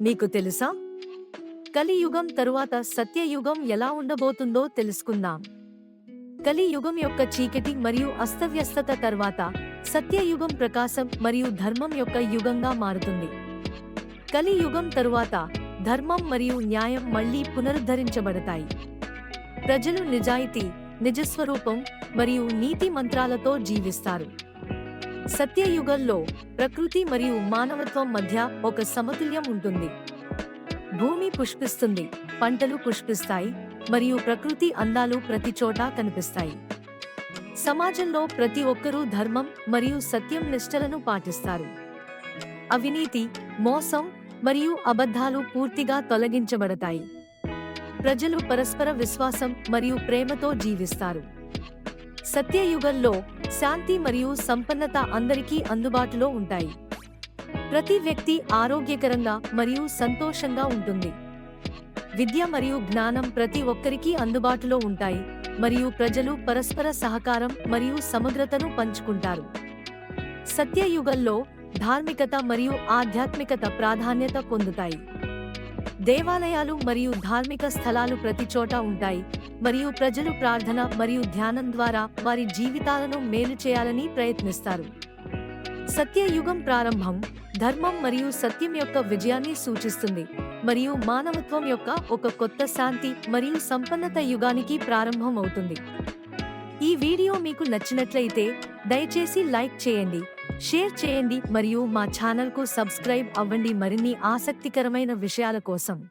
మీకు తెలుసా? కలియుగం తరువాత సత్యయుగం ఎలా ఉండబోతుందో తెలుసుకుందాం. కలియుగం యొక్క చీకటి మరియు అస్తవ్యస్తత తర్వాత సత్యయుగం ప్రకాశం మరియు ధర్మం యొక్క యుగంగా మారుతుంది. కలియుగం తరువాత ధర్మం మరియు న్యాయం మళ్ళీ పునరుద్ధరించబడతాయి. ప్రజలు నిజాయితీ నిజస్వరూపం మరియు నీతి మంత్రాలతో జీవిస్తారు. సత్యయుగంలో ప్రకృతి మరియు మానవత్వం మధ్య ఒక సమతుల్యం ఉంటుంది. భూమి పుష్పిస్తుంది పంటలు పుష్పిస్తాయి మరియు ప్రకృతి అందాలు ప్రతి చోటా కనిపిస్తాయి. సమాజంలో ప్రతి ఒక్కరూ ధర్మం మరియు సత్యం నిష్టలను పాటిస్తారు. అవినీతి మోసం మరియు అబద్ధాలు పూర్తిగా తొలగించబడతాయి. ప్రజలు పరస్పర విశ్వాసం మరియు ప్రేమతో జీవిస్తారు. సత్యయుగంలో శాంతి మరియు సంపన్నత అందరికీ అందుబాటులో ఉంటాయి. ప్రతి వ్యక్తి ఆరోగ్యకరంగా మరియు సంతోషంగా ఉంటుంది. విద్య మరియు జ్ఞానం ప్రతి ఒక్కరికి అందుబాటులో ఉంటాయి మరియు ప్రజలు పరస్పర సహకారం మరియు సమగ్రతను పంచుకుంటారు. సత్యయుగంలో ధార్మికత మరియు ఆధ్యాత్మికత ప్రాధాన్యత పొందుతాయి. దేవాలయాలు మరియు ధార్మిక స్థలాలు ప్రతి చోట ఉంటాయి. మరియు ప్రజలు ప్రార్థన మరియు ధ్యానం ద్వారా వారి జీవితాలను మేలు చేయాలని ప్రయత్నిస్తారు. సత్యయుగం ప్రారంభం ధర్మం మరియు సత్యం యొక్క విజయాన్ని సూచిస్తుంది. మరియు మానవత్వం యొక్క ఒక కొత్త శాంతి మరియు సంపన్నత యుగానికి ప్రారంభం అవుతుంది ఈ వీడియో మీకు నచ్చినట్లయితే దయచేసి లైక్ చేయండి. షేర్ చేయండి మరియు మా ఛానల్కు సబ్స్క్రైబ్ అవ్వండి. మరిన్ని ఆసక్తికరమైన విషయాల కోసం.